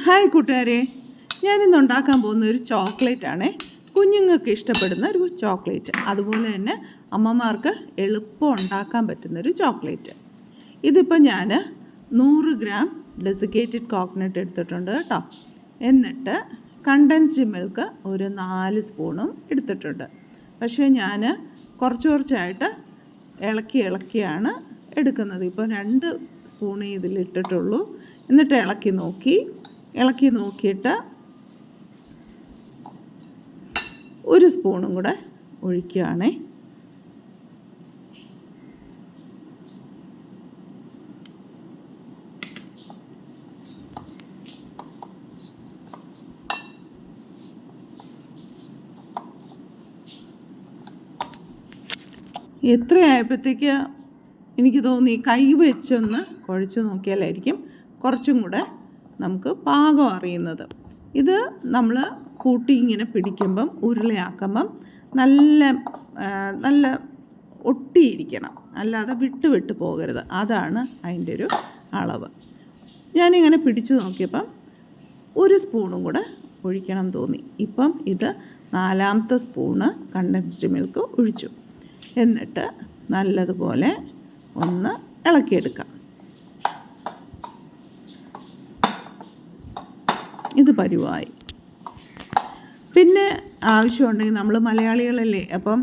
Hi കൂട്ടുകാരെ. ഞാനിന്ന് ഉണ്ടാക്കാൻ പോകുന്ന ഒരു ചോക്ലേറ്റ് ആണ്. കുഞ്ഞുങ്ങൾക്ക് ഇഷ്ടപ്പെടുന്ന ഒരു ചോക്ലേറ്റ്. അതുപോലെ തന്നെ അമ്മമാർക്ക് എളുപ്പം ഉണ്ടാക്കാൻ പറ്റുന്ന ഒരു ചോക്ലേറ്റ്. ഇതിപ്പോൾ ഞാൻ നൂറ് ഗ്രാം ഡെസിക്കേറ്റഡ് കോക്കനട്ട് എടുത്തിട്ടുണ്ട് കേട്ടോ. എന്നിട്ട് കണ്ടൻസ്ഡ് മിൽക്ക് ഒരു നാല് സ്പൂണും എടുത്തിട്ടുണ്ട്. പക്ഷേ ഞാൻ കുറച്ച് കുറച്ചായിട്ട് ഇളക്കി ഇളക്കിയാണ് എടുക്കുന്നത്. ഇപ്പോൾ രണ്ട് സ്പൂണേ ഇതിലിട്ടിട്ടുള്ളൂ. എന്നിട്ട് ഇളക്കി നോക്കി. ഇളക്കി നോക്കിയിട്ട് ഒരു സ്പൂണും കൂടെ ഒഴിക്കുകയാണേ. എത്രയായപ്പോഴത്തേക്ക് എനിക്ക് തോന്നി കൈ വെച്ചൊന്ന് കുഴച്ച് നോക്കിയാലായിരിക്കും. കുറച്ചും കൂടെ നമുക്ക് പാകം അറിയുന്നത്. ഇത് നമ്മൾ കൂട്ടി ഇങ്ങനെ പിടിക്കുമ്പം ഉരുളയാക്കുമ്പം നല്ല നല്ല ഒട്ടിയിരിക്കണം. അല്ലാതെ വിട്ട് വിട്ട് പോകരുത്. അതാണ് അതിന്റെ ഒരു അളവ്. ഞാനിങ്ങനെ പിടിച്ചു നോക്കിയപ്പം ഒരു സ്പൂണും കൂടെ ഒഴിക്കണം തോന്നി. ഇപ്പം ഇത് നാലാമത്തെ സ്പൂണ് കണ്ടൻസ്ഡ് മിൽക്ക് ഒഴിച്ചു. എന്നിട്ട് നല്ലതുപോലെ ഒന്ന് ഇളക്കിയെടുക്കാം. ഇത് പരുവായി പിന്നെ ആവശ്യമുണ്ടെങ്കിൽ നമ്മൾ മലയാളികളല്ലേ അപ്പം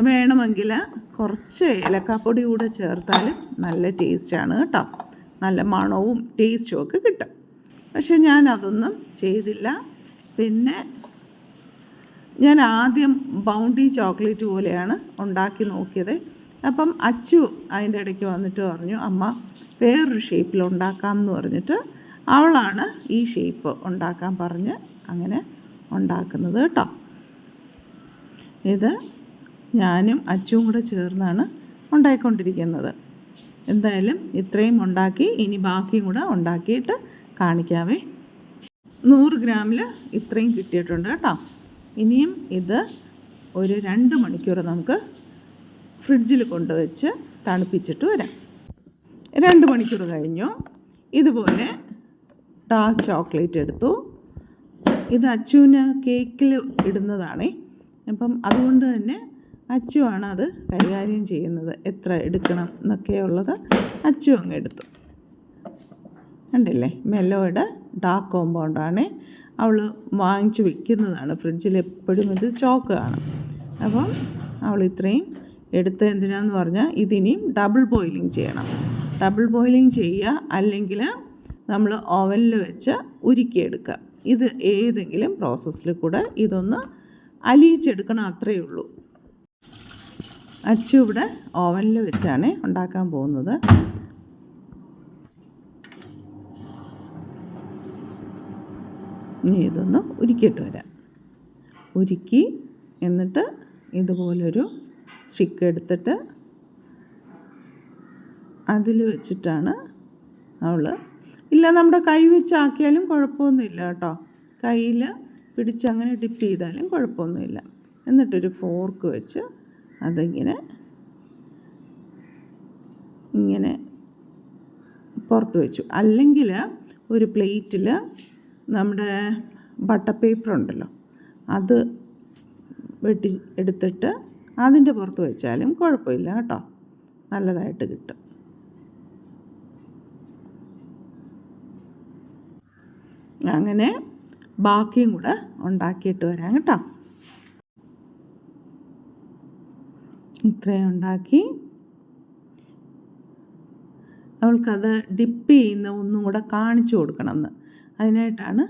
വേണമെങ്കിൽ കുറച്ച് ഏലക്കാപ്പൊടി കൂടെ ചേർത്താൽ നല്ല ടേസ്റ്റാണ് കേട്ടോ. നല്ല മണവും ടേസ്റ്റും ഒക്കെ കിട്ടും. പക്ഷേ ഞാൻ അതൊന്നും ചെയ്തില്ല. പിന്നെ ഞാൻ ആദ്യം ബൗണ്ടി ചോക്ലേറ്റ് പോലെയാണ് ഉണ്ടാക്കി നോക്കിയത്. അപ്പം അച്ചു അതിന്റെ ഇടയ്ക്ക് വന്നിട്ട് പറഞ്ഞു അമ്മ വേറൊരു ഷേപ്പിൽ ഉണ്ടാക്കാം എന്ന് പറഞ്ഞിട്ട് അവളാണ് ഈ ഷേപ്പ് ഉണ്ടാക്കാൻ പറഞ്ഞ് അങ്ങനെ ഉണ്ടാക്കുന്നത് കേട്ടോ. ഇത് ഞാനും അച്ചും കൂടെ ചേർന്നാണ് ഉണ്ടായിക്കൊണ്ടിരിക്കുന്നത്. എന്തായാലും ഇത്രയും ഉണ്ടാക്കി ഇനി ബാക്കിയും കൂടെ ഉണ്ടാക്കിയിട്ട് കാണിക്കാവേ. നൂറ് ഗ്രാമിൽ ഇത്രയും കിട്ടിയിട്ടുണ്ട് കേട്ടോ. ഇനിയും ഇത് ഒരു രണ്ട് മണിക്കൂർ നമുക്ക് ഫ്രിഡ്ജിൽ കൊണ്ടുവച്ച് തണുപ്പിച്ചിട്ട് വരാം. രണ്ട് മണിക്കൂർ കഴിഞ്ഞു. ഇതുപോലെ ഡാർക്ക് ചോക്ലേറ്റ് എടുത്തു. ഇത് അച്ചുവിന് കേക്കിൽ ഇടുന്നതാണേ. അപ്പം അതുകൊണ്ട് തന്നെ അച്ചുവാണ് അത് കൈകാര്യം ചെയ്യുന്നത്. എത്ര എടുക്കണം എന്നൊക്കെയുള്ളത് അച്ചു അങ്ങ് എടുത്തു. കണ്ടില്ലേ? മെല്ലോയുടെ ഡാർക്ക് കോമ്പൗണ്ടാണ്. അവൾ വാങ്ങിച്ച് വെക്കുന്നതാണ്. ഫ്രിഡ്ജിൽ എപ്പോഴും ഇത് സ്റ്റോക്ക് കാണും അപ്പം അവൾ ഇത്രയും എടുത്ത് എന്തിനാന്ന് പറഞ്ഞാൽ ഇതിനിയും ഡബിൾ ബോയിലിംഗ് ചെയ്യണം. ഡബിൾ ബോയിലിംഗ് ചെയ്യുക അല്ലെങ്കിൽ നമ്മൾ ഓവനിൽ വെച്ച് ഉരുക്കിയെടുക്കുക. ഇത് ഏതെങ്കിലും പ്രോസസ്സിൽ കൂടെ ഇതൊന്ന് അലിയിച്ചെടുക്കണം അത്രയേ ഉള്ളൂ. അച്ചു ഇവിടെ ഓവനിൽ വെച്ചാണ് ഉണ്ടാക്കാൻ പോകുന്നത്. ഇനി ഇതൊന്ന് ഉരുക്കിയിട്ട് വരാം. ഉരുക്കി എന്നിട്ട് ഇതുപോലൊരു സ്റ്റിക്ക് എടുത്തിട്ട് അതിൽ വെച്ചിട്ടാണ് അവൾ ഇല്ല നമ്മുടെ കൈ വെച്ചാക്കിയാലും കുഴപ്പമൊന്നുമില്ല കേട്ടോ. കയ്യിൽ പിടിച്ച് അങ്ങനെ ഡിപ്പ് ചെയ്താലും കുഴപ്പമൊന്നുമില്ല. എന്നിട്ടൊരു ഫോർക്ക് വെച്ച് അതിങ്ങനെ ഇങ്ങനെ പുറത്ത് വെച്ചു. അല്ലെങ്കിൽ ഒരു പ്ലേറ്റിൽ നമ്മുടെ ബട്ടർ പേപ്പർ ഉണ്ടല്ലോ അത് വെട്ടി എടുത്തിട്ട് അതിന്റെ പുറത്ത് വെച്ചാലും കുഴപ്പമില്ല കേട്ടോ. നല്ലതായിട്ട് കിട്ടും. അങ്ങനെ ബാക്കിയും കൂടെ ഉണ്ടാക്കിയിട്ട് വരാം കേട്ടോ. ഇത്രയും ഉണ്ടാക്കി. അവൾക്കത് ഡിപ്പ് ചെയ്യുന്ന ഒന്നും കൂടെ കാണിച്ചു കൊടുക്കണം എന്ന് അതിനായിട്ടാണ്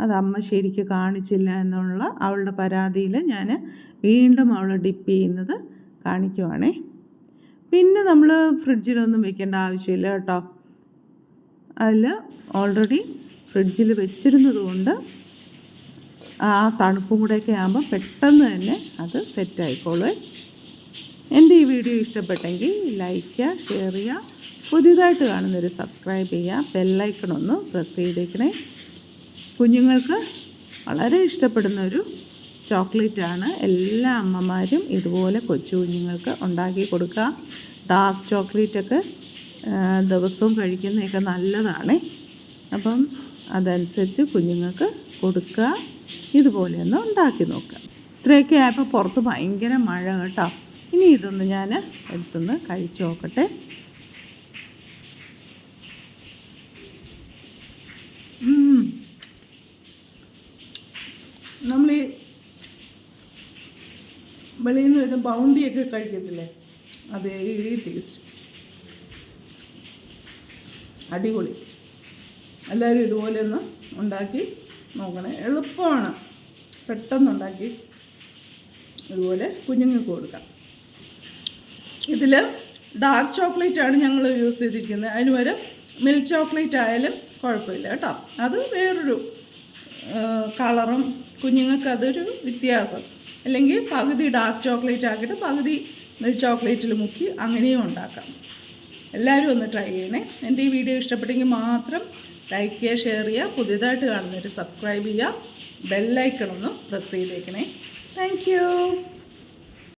അത് അമ്മ ശരിക്ക് കാണിച്ചില്ല എന്നുള്ള അവളുടെ പരാതിയിൽ ഞാൻ വീണ്ടും അവൾ ഡിപ്പ് ചെയ്യുന്നത് കാണിക്കുവാണേ. പിന്നെ നമ്മൾ ഫ്രിഡ്ജിലൊന്നും വെക്കേണ്ട ആവശ്യമില്ല കേട്ടോ. അതിൽ ഓൾറെഡി ഫ്രിഡ്ജിൽ വെച്ചിരുന്നത് കൊണ്ട് ആ തണുപ്പും കൂടെയൊക്കെ ആകുമ്പോൾ പെട്ടെന്ന് തന്നെ അത് സെറ്റായിക്കോളൂ എന്റെ ഈ വീഡിയോ ഇഷ്ടപ്പെട്ടെങ്കിൽ ലൈക്ക് ഷെയർ ചെയ്യുക. പുതിയതായിട്ട് കാണുന്നവർ സബ്സ്ക്രൈബ് ചെയ്യുക. ബെല്ലൈക്കൺ ഒന്ന് പ്രസ് ചെയ്തേക്കണേ. കുഞ്ഞുങ്ങൾക്ക് വളരെ ഇഷ്ടപ്പെടുന്ന ഒരു ചോക്ലേറ്റാണ് എല്ലാ അമ്മമാരും ഇതുപോലെ കൊച്ചു കുഞ്ഞുങ്ങൾക്ക് ഉണ്ടാക്കി കൊടുക്കുക. ഡാർക്ക് ചോക്ലേറ്റൊക്കെ ദിവസവും കഴിക്കുന്നതൊക്കെ നല്ലതാണ്. അപ്പം അതനുസരിച്ച് കുഞ്ഞുങ്ങൾക്ക് കൊടുക്കുക. ഇതുപോലെ ഒന്ന് ഉണ്ടാക്കി നോക്കുക. ഇത്രയൊക്കെ ആയപ്പോൾ പുറത്ത് ഭയങ്കര മഴ കേട്ടോ. ഇനി ഇതൊന്ന് ഞാൻ എടുത്തൊന്ന് കഴിച്ചു നോക്കട്ടെ. നമ്മൾ ഈ വെളിയിൽ നിന്ന് വരുന്ന ബൗണ്ടിയൊക്കെ കഴിക്കത്തില്ലേ? അതേ ടേസ്റ്റ്. അടിപൊളി. എല്ലാവരും ഇതുപോലെ ഒന്ന് ഉണ്ടാക്കി നോക്കണേ. എളുപ്പമാണ്. പെട്ടെന്നുണ്ടാക്കി ഇതുപോലെ കുഞ്ഞുങ്ങൾക്ക് കൊടുക്കാം. ഇതിൽ ഡാർക്ക് ചോക്ലേറ്റ് ആണ് ഞങ്ങൾ യൂസ് ചെയ്തിരിക്കുന്നത് അതിന് പകരം മിൽക്ക് ചോക്ലേറ്റ് ആയാലും കുഴപ്പമില്ല കേട്ടോ. അത് വേറൊരു കളറും കുഞ്ഞുങ്ങൾക്ക് അതൊരു വ്യത്യാസം. അല്ലെങ്കിൽ പകുതി ഡാർക്ക് ചോക്ലേറ്റ് ആക്കിയിട്ട് പകുതി മിൽക്ക് ചോക്ലേറ്റിൽ മുക്കി അങ്ങനെയും ഉണ്ടാക്കാം. എല്ലാവരും ഒന്ന് ട്രൈ ചെയ്യണേ. എന്റെ ഈ വീഡിയോ ഇഷ്ടപ്പെട്ടെങ്കിൽ മാത്രം ലൈക്ക് ചെയ്യുക ഷെയർ ചെയ്യുക പുതിയതായിട്ട് കാണുന്നവർ സബ്സ്ക്രൈബ് ചെയ്യുക ബെല്ലൈക്കൺ ഒന്ന് പ്രസ് ചെയ്തേക്കണേ. താങ്ക്